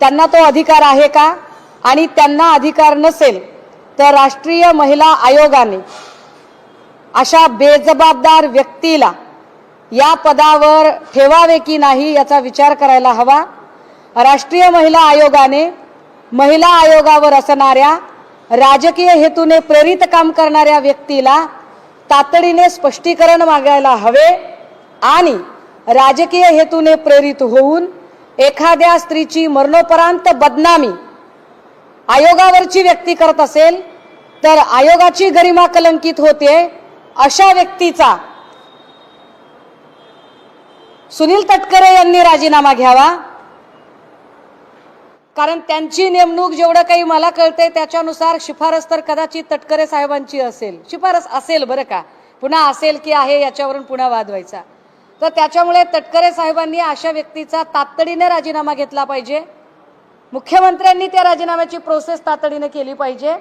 त्यांना तो अधिकार आहे का? आणि त्यांना अधिकार नसेल तर राष्ट्रीय महिला आयोगाने अशा बेजबाबदार व्यक्तीला या पदावर ठेवावे की नाही याचा विचार करायला हवा. राष्ट्रीय महिला आयोगाने महिला आयोगावर असणाऱ्या राजकीय हेतूने प्रेरित काम करणाऱ्या व्यक्तीला तातडीने स्पष्टीकरण मागायला हवे आणि राजकीय हेतूने प्रेरित होऊन एखाद्या स्त्रीची मरणोपरांत बदनामी आयोगावरची व्यक्ती करत असेल तर आयोगाची गरिमा कलंकित होते अशा व्यक्तीचा सुनील तटकरे यांनी राजीनामा घ्यावा. कारण त्यांची नेमणूक जेवढं काही मला कळतंय त्याच्यानुसार शिफारस तर कदाचित तटकरे साहेबांची असेल. शिफारस असेल बरं का? पुन्हा असेल की आहे याच्यावरून पुन्हा वाद व्हायचा. तर त्याच्यामुळे तटकरे साहेबांनी अशा व्यक्तीचा तातडीने राजीनामा घेतला पाहिजे. मुख्यमंत्र्यांनी त्या राजीनाम्याची प्रोसेस तातडीने केली पाहिजे.